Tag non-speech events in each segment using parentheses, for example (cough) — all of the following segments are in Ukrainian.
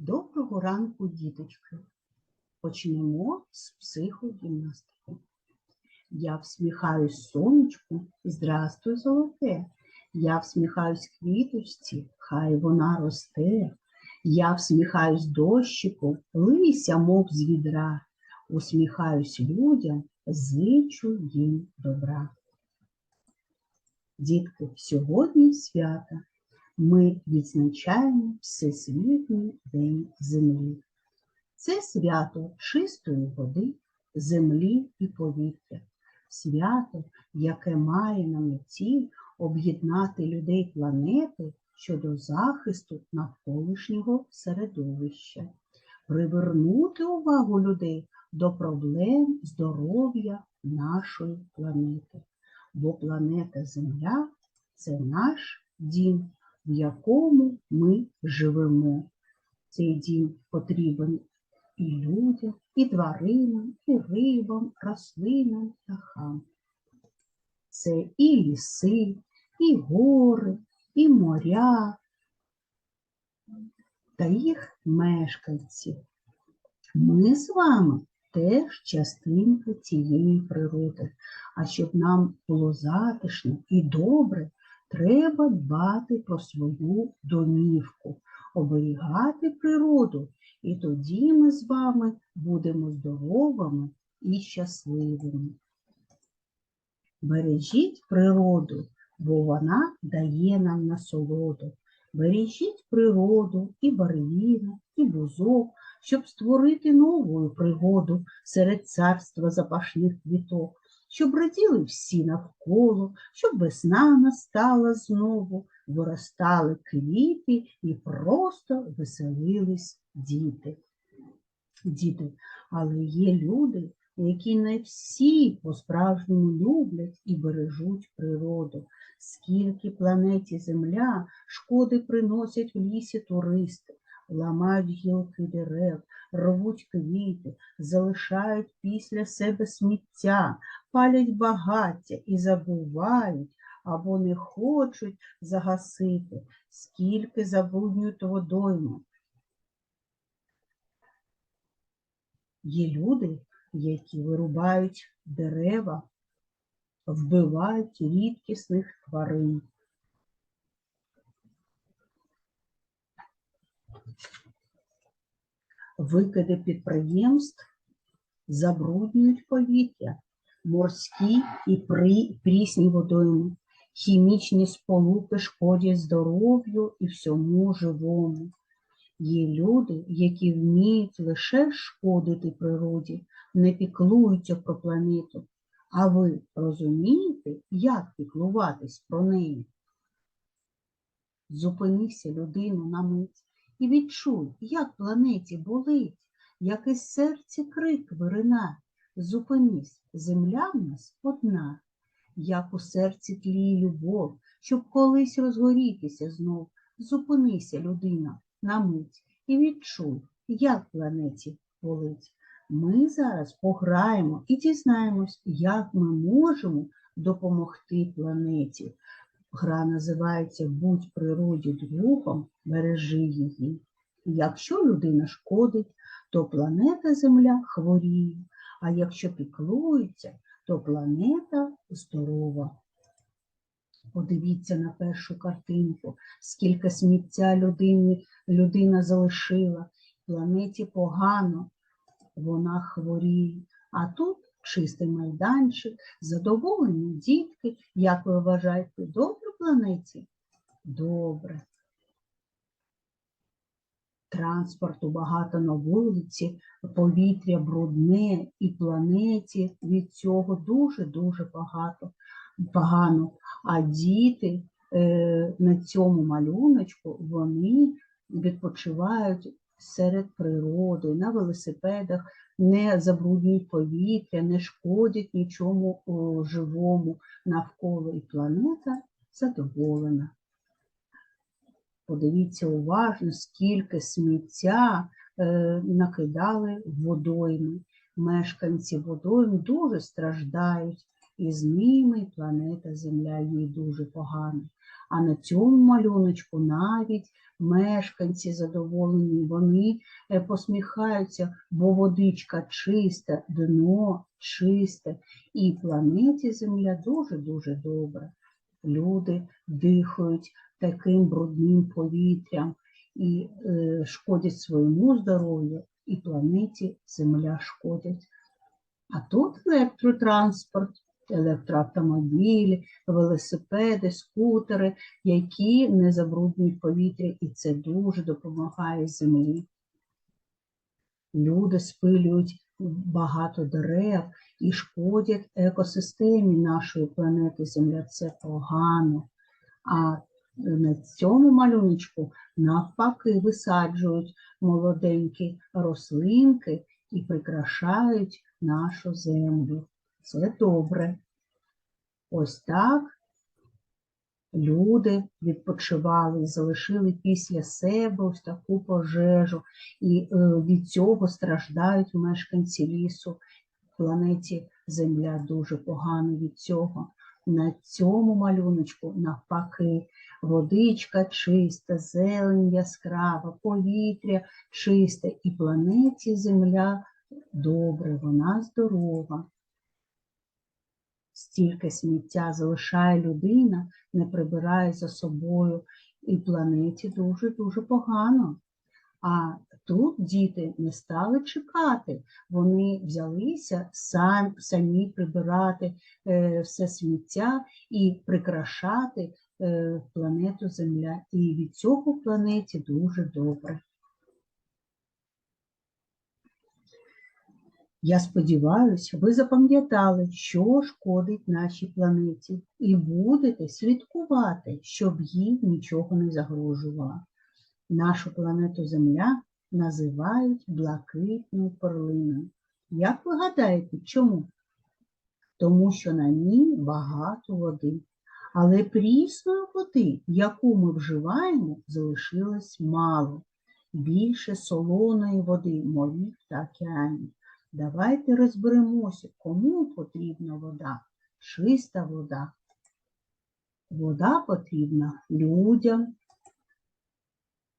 Доброго ранку, діточки. Почнемо з психогімнастики. Я всміхаюсь сонечку, здрастуй, золоте. Я всміхаюсь квіточці, хай вона росте. Я всміхаюсь дощику, лися, мов з відра. Усміхаюсь людям, зичу їм добра. Дітки, сьогодні свято. Ми відзначаємо Всесвітній день землі. Це свято чистої води, землі і повітря. Свято, яке має на меті об'єднати людей планети щодо захисту навколишнього середовища, привернути увагу людей до проблем здоров'я нашої планети. Бо планета Земля це наш дім, в якому ми живемо. Цей дім потрібен і людям, і тваринам, і рибам, рослинам, птахам. Це і ліси, і гори, і моря та їх мешканці. Ми з вами теж частинка цієї природи. А щоб нам було затишно і добре, треба дбати про свою домівку, оберігати природу, і тоді ми з вами будемо здоровими і щасливими. Бережіть природу, бо вона дає нам насолоду. Бережіть природу і барвінок, і бузок, щоб створити нову пригоду серед царства запашних квіток, щоб раділи всі навколо, щоб весна настала знову, виростали квіти і просто веселились діти. Діти, але є люди, які не всі по-справжньому люблять і бережуть природу. Скільки планеті Земля шкоди приносять в лісі туристи, ламають гілки дерев, рвуть квіти, залишають після себе сміття, палять багаття і забувають або не хочуть загасити, скільки забруднюють водойми. Є люди, які вирубають дерева, вбивають рідкісних тварин. Викиди підприємств забруднюють повітря, морські і прісні водойми, хімічні сполуки шкодять здоров'ю і всьому живому. Є люди, які вміють лише шкодити природі, не піклуються про планету. А ви розумієте, як піклуватись про неї? Зупинися, людину, на мить і відчуй, як планеті болить, як із серця крик вирина. Зупинись, земля в нас одна, як у серці тліє любов, щоб колись розгорітися знов. Зупинися, людина, на мить і відчуй, як планеті болить. Ми зараз пограємо і дізнаємось, як ми можемо допомогти планеті. Гра називається Будь природі другом, бережи її. Якщо людина шкодить, то планета Земля хворіє, а якщо піклується, то планета здорова. Подивіться на першу картинку, скільки сміття людині, людина залишила. Планеті погано, вона хворіє. А тут чистий майданчик, задоволені дітки. Як ви вважаєте, добре планеті? Добре. Транспорту багато на вулиці, повітря брудне і планеті від цього дуже-дуже багато погано. А діти е, на цьому малюночку вони відпочивають серед природи, на велосипедах, не забруднюють повітря, не шкодять нічому живому навколо і планета задоволена. Подивіться уважно, скільки сміття е, накидали водойми. Мешканці водойм дуже страждають і з ними планета Земля їй дуже погано. А на цьому малюночку навіть мешканці задоволені, вони е, посміхаються, бо водичка чиста, дно чисте, і планеті Земля дуже-дуже добре. Люди дихають таким брудним повітрям і е, шкодять своєму здоров'ю, і планеті Земля шкодять. А тут електротранспорт, електроавтомобілі, велосипеди, скутери, які не забруднюють повітря, і це дуже допомагає землі. Люди спилюють багато дерев і шкодять екосистемі нашої планети Земля. Це погано. А на цьому малюночку навпаки висаджують молоденькі рослинки і прикрашають нашу землю. Це добре. Ось так люди відпочивали, залишили після себе ось таку пожежу, і е, від цього страждають мешканці лісу. Планеті Земля дуже погано від цього. На цьому малюночку, навпаки, водичка чиста, зелень яскрава, повітря чисте, і планеті Земля добре, вона здорова. Стільки сміття залишає людина, не прибирає за собою, і планеті дуже-дуже погано. А тут діти не стали чекати, вони взялися сам, самі прибирати е, все сміття і прикрашати е, планету Земля. І від цього планеті дуже добре. Я сподіваюся, ви запам'ятали, що шкодить нашій планеті, і будете слідкувати, щоб їй нічого не загрожувало. Нашу планету Земля називають блакитною перлиною. Як ви гадаєте, чому? Тому що на ній багато води. Але прісної води, яку ми вживаємо, залишилось мало. Більше солоної води, морів та океанів. Давайте розберемося, кому потрібна вода, чиста вода. Вода потрібна людям,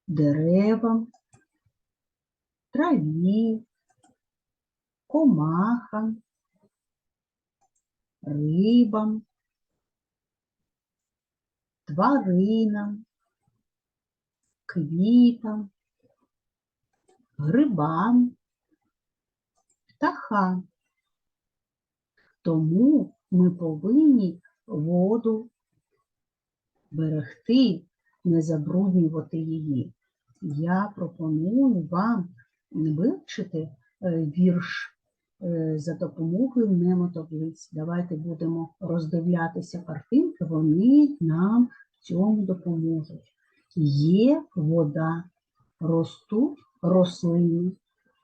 деревам, траві, комахам, рибам, тваринам, квітам, грибам птахам. Тому ми повинні воду берегти, не забруднювати її. Я пропоную вам вивчити е, вірш е, за допомогою немотаблиць. Давайте будемо роздивлятися картинки, вони нам в цьому допоможуть. Є вода, ростуть рослини,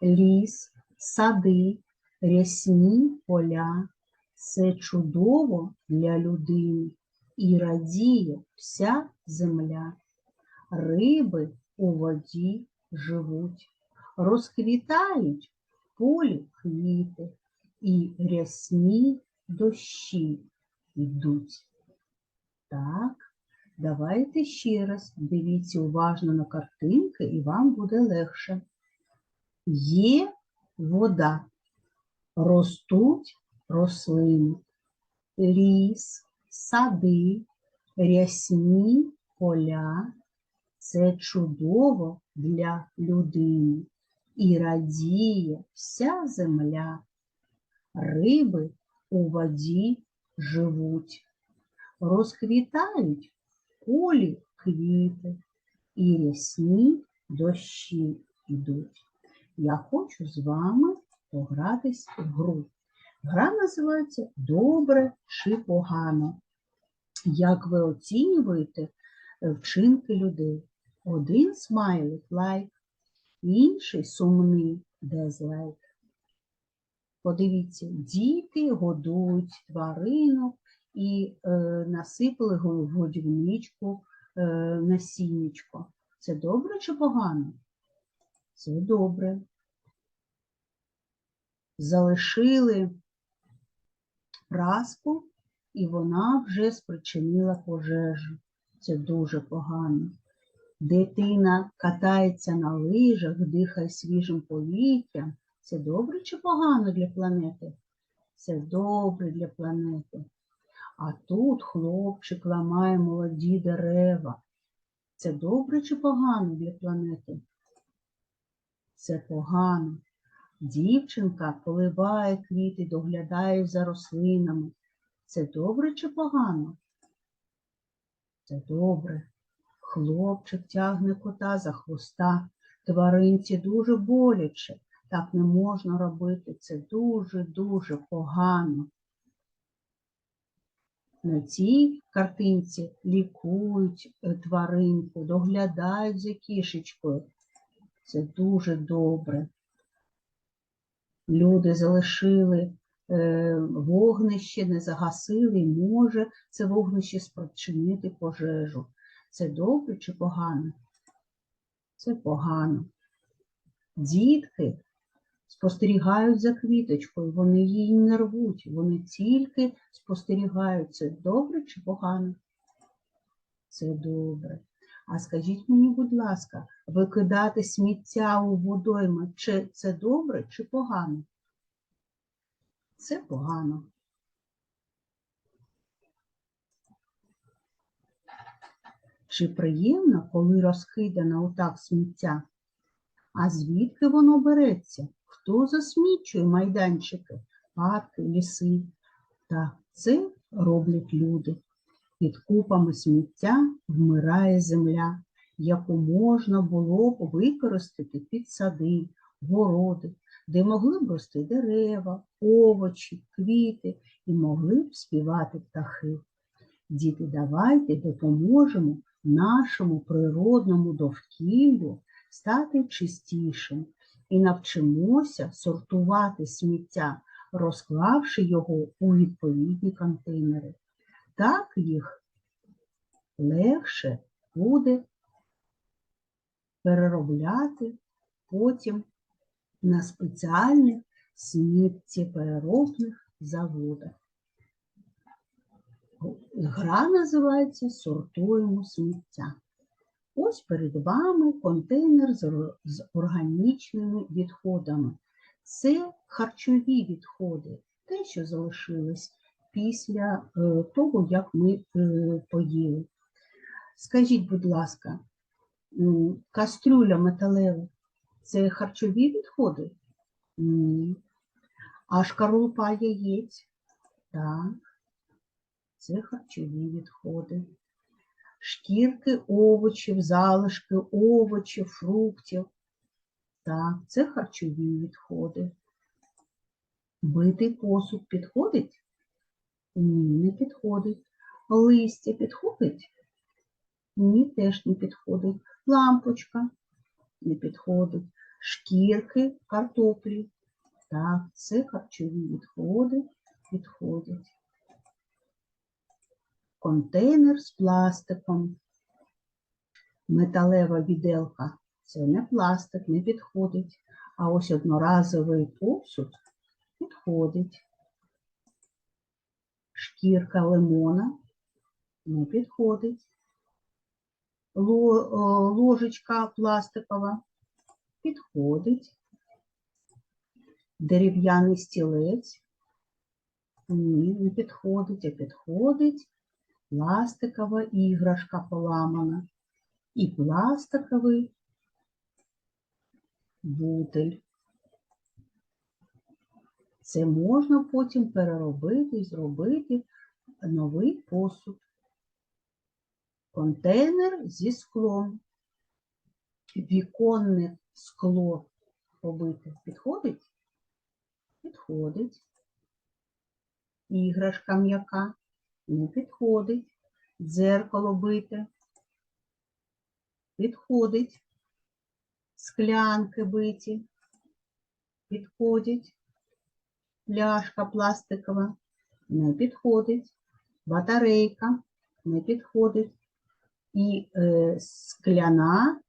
ліс, сади, рясні поля. Це чудово для людини і радіє вся земля. Риби у воді живуть, розквітають в полі квіти і рясні дощі йдуть. Так, давайте ще раз дивіться уважно на картинки, і вам буде легше. Є вода, ростуть рослини, ліс, сади, рясні поля. Це чудово для людини і радіє вся земля. Риби у воді живуть, розквітають полі квіти і рясні дощі йдуть я хочу з вами погратись в гру. Гра називається Добре чи погано. Як ви оцінюєте е, вчинки людей? Один смайлик лайк, інший сумний дезлайк. Подивіться, діти годують тваринок і е, насипали годівничку е, насіннячко. Це добре чи погано? Це добре. Залишили праску, і вона вже спричинила пожежу. Це дуже погано. Дитина катається на лижах, дихає свіжим повітрям. Це добре чи погано для планети? Це добре для планети. А тут хлопчик ламає молоді дерева. Це добре чи погано для планети? Це погано. Дівчинка поливає квіти, доглядає за рослинами. Це добре чи погано? Це добре. Хлопчик тягне кота за хвоста. Тваринці дуже боляче. Так не можна робити. Це дуже-дуже погано. На цій картинці лікують е, тваринку, доглядають за кішечкою. Це дуже добре. Люди залишили е, вогнище, не загасили, може це вогнище спричинити пожежу. Це добре чи погано? Це погано. Дітки спостерігають за квіточкою, вони її не рвуть, вони тільки спостерігають. Це добре чи погано? Це добре. А скажіть мені, будь ласка, викидати сміття у водойми, чи це добре чи погано? Це погано. Чи приємно, коли розкидано отак сміття? А звідки воно береться? Хто засмічує майданчики, парки, ліси? Так, це роблять люди. Під купами сміття вмирає земля, яку можна було б використати під сади, городи, де могли б рости дерева, овочі, квіти і могли б співати птахи. Діти, давайте допоможемо нашому природному довкіллю стати чистішим і навчимося сортувати сміття, розклавши його у відповідні контейнери. Так їх легше буде переробляти потім на спеціальних сміттєпереробних заводах. Гра називається Сортуємо сміття. Ось перед вами контейнер з органічними відходами. Це харчові відходи, те, що залишилось після е, того, як ми е, поїли. Скажіть, будь ласка, кастрюля металева це харчові відходи? Ні. А шкарлупа яєць? Так, це харчові відходи. Шкірки овочів, залишки овочів, фруктів. Так, це харчові відходи. Битий посуд підходить? Ні, не підходить. Листя підходить? Ні, теж не підходить. Лампочка не підходить. Шкірки картоплі. Так, це харчові відходи підходять. Контейнер з пластиком. Металева віделка це не пластик, не підходить. А ось одноразовий посуд підходить. Шкірка лимона не підходить. Ложечка пластикова підходить. Дерев'яний стілець. Ні, не підходить, а підходить пластикова іграшка поламана і пластиковий бутель. Це можна потім переробити і зробити новий посуд. Контейнер зі склом. Віконне скло побите. Підходить? Підходить. Іграшка м'яка не підходить. Дзеркало бите. Підходить. Склянки биті. Підходять. Пляшка пластикова не підходить. Батарейка не підходить. І е, скляна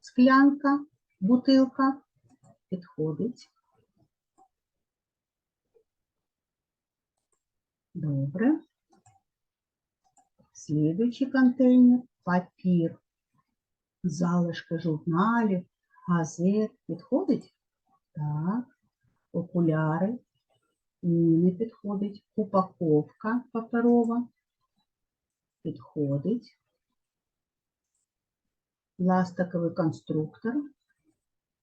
склянка, бутилка підходить. Добре. Слідуючий контейнер папір. Залишки журналів, газет. Підходить? Так. Окуляри. Не підходить. Упаковка паперова. Підходить. Пластиковий конструктор.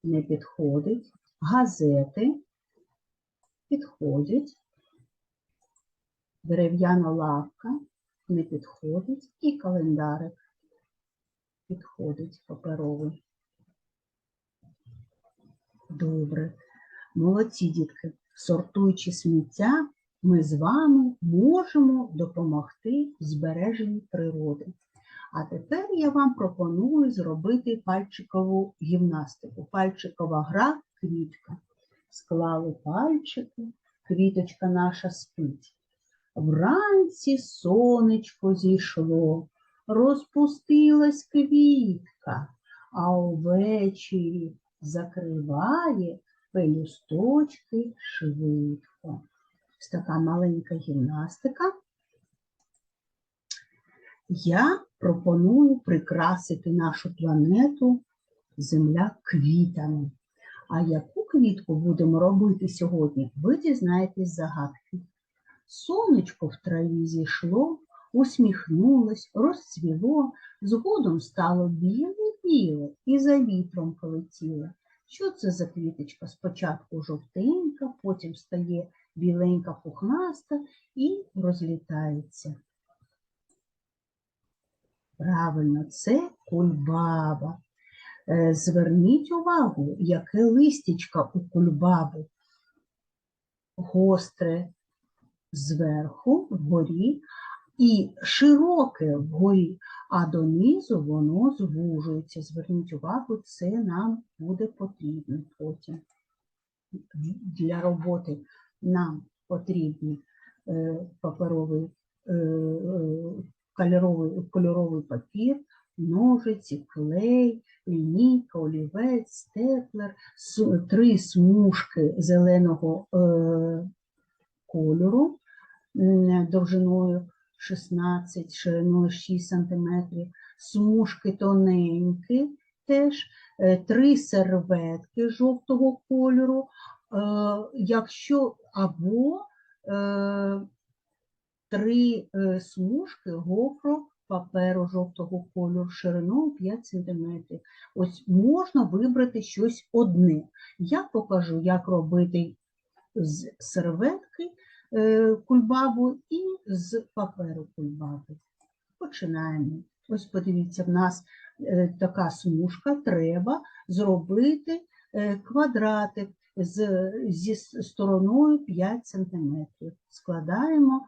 Не підходить. Газети. Підходять. Дерев'яна лавка не підходить. І календарик підходить паперовий. Добре. Молодці, дітки. Сортуючи сміття, ми з вами можемо допомогти в збереженні природи. А тепер я вам пропоную зробити пальчикову гімнастику. Пальчикова гра квітка. Склали пальчики, квіточка наша спить. Вранці сонечко зійшло, розпустилась квітка, а увечері закриває пелюсточки швидко. Ось така маленька гімнастика. Я пропоную прикрасити нашу планету Земля квітами. А яку квітку будемо робити сьогодні, ви дізнаєтесь загадки. Сонечко в траві зійшло, усміхнулось, розцвіло, згодом стало біле-біле і за вітром полетіло. Що це за квіточка? Спочатку жовтенька, потім стає біленька пухнаста і розлітається. Правильно, це кульбаба. Е, Зверніть увагу, яке листячко у кульбабу. Гостре зверху вгорі і широке вгорі, а донизу воно звужується. Зверніть увагу, це нам буде потрібно потім. Для роботи нам потрібні е, паперовий е, е, кольоровий, кольоровий папір, ножиці, клей, лінійка, олівець, степлер, три смужки зеленого кольору довжиною 16, шириною 6 см, смужки тоненькі теж, е, три серветки жовтого кольору, е, якщо або е, три смужки гофро паперу жовтого кольору шириною 5 см. Ось можна вибрати щось одне. Я покажу, як робити з серветки кульбабу і з паперу кульбаби. Починаємо. Ось подивіться, в нас е, така смужка, треба зробити е, квадратик з, зі стороною 5 см. Складаємо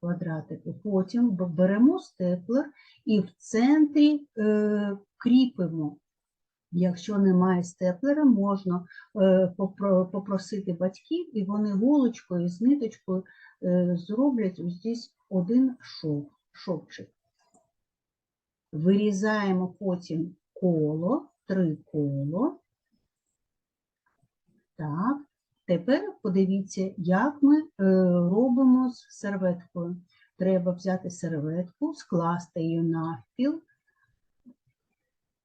квадратики. Потім беремо степлер і в центрі е, кріпимо. Якщо немає степлера, можна е, попросити батьків, і вони голочкою з ниточкою е, зроблять ось здесь один шов, шовчик. Вирізаємо потім коло, три коло. Так, тепер подивіться, як ми е, робимо з серветкою. Треба взяти серветку, скласти її навпіл.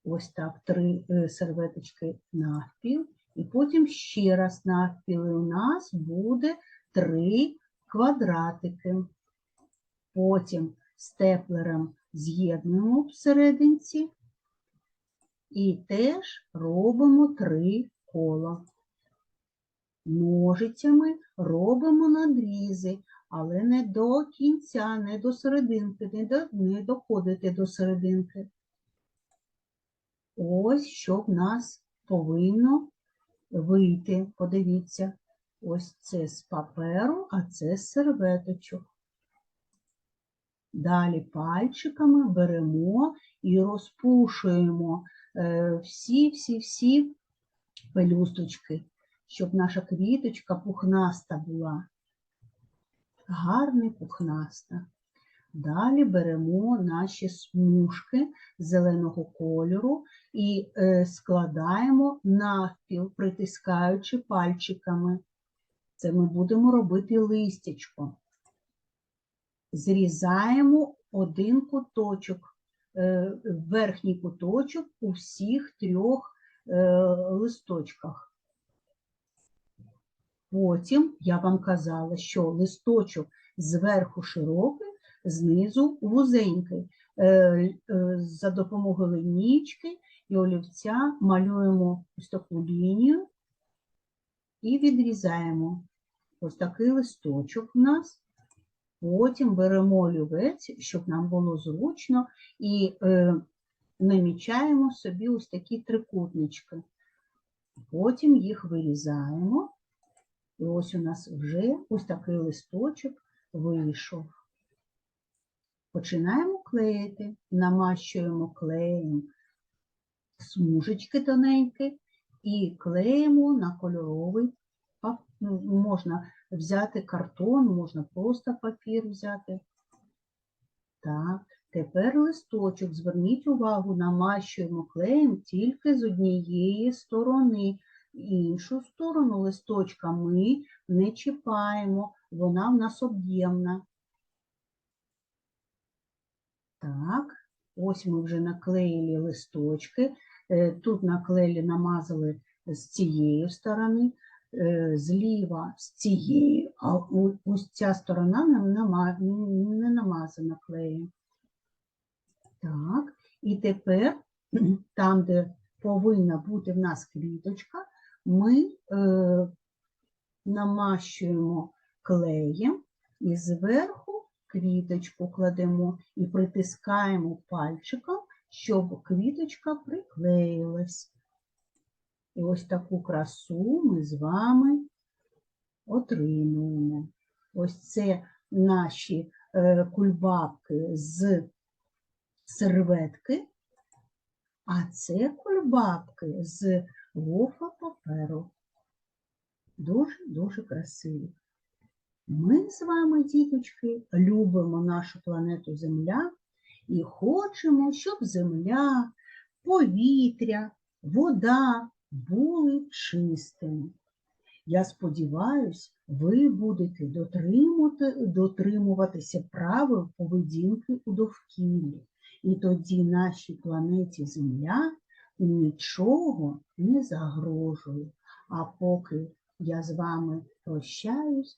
Ось так, три е, серветочки навпіл, і потім ще раз навпіл. І у нас буде три квадратики. Потім степлером з'єднуємо всерединці і теж робимо три кола. Ножицями робимо надрізи, але не до кінця, не до серединки, не, до, не доходити до серединки. Ось що в нас повинно вийти. Подивіться, ось це з паперу, а це з серветочок. Далі пальчиками беремо і розпушуємо всі-всі-всі пелюсточки, щоб наша квіточка пухнаста була. Гарна пухнаста. Далі беремо наші смужки зеленого кольору і е, складаємо навпіл, притискаючи пальчиками. Це ми будемо робити листячко. зрізаємо один куточок, е, верхній куточок у всіх трьох е, листочках. Потім я вам казала, що листочок зверху широкий, знизу вузенький. Е, е, За допомогою линічки і олівця малюємо ось таку лінію і відрізаємо ось такий листочок у нас. Потім беремо олівець, щоб нам було зручно, і е, намічаємо собі ось такі трикутнички. Потім їх вирізаємо. І ось у нас вже ось такий листочок вийшов. Починаємо клеїти, намащуємо клеєм смужечки тоненькі і клеїмо на кольоровий ну, можна взяти картон, можна просто папір взяти. Так, тепер листочок. Зверніть увагу, намащуємо клеєм тільки з однієї сторони. Іншу сторону листочка ми не чіпаємо, вона в нас об'ємна. Так, ось ми вже наклеїли листочки. Е, Тут наклеїли, намазали з цієї сторони, е, зліва з цієї, а ось ця сторона не намазана клеєм. Так, і тепер (clears throat) там, де повинна бути в нас квіточка, ми е, намащуємо клеєм і зверху квіточку кладемо і притискаємо пальчиком, щоб квіточка приклеїлась. І ось таку красу ми з вами отримуємо. Ось це наші е, кульбабки з серветки, а це кульбабки з гофа паперу. Дуже-дуже красиві. Ми з вами, діточки, любимо нашу планету Земля і хочемо, щоб земля, повітря, вода були чистими. Я сподіваюсь, ви будете дотримувати, дотримуватися правил поведінки у довкіллі. І тоді нашій планеті Земля нічого не загрожує. А поки я з вами прощаюсь,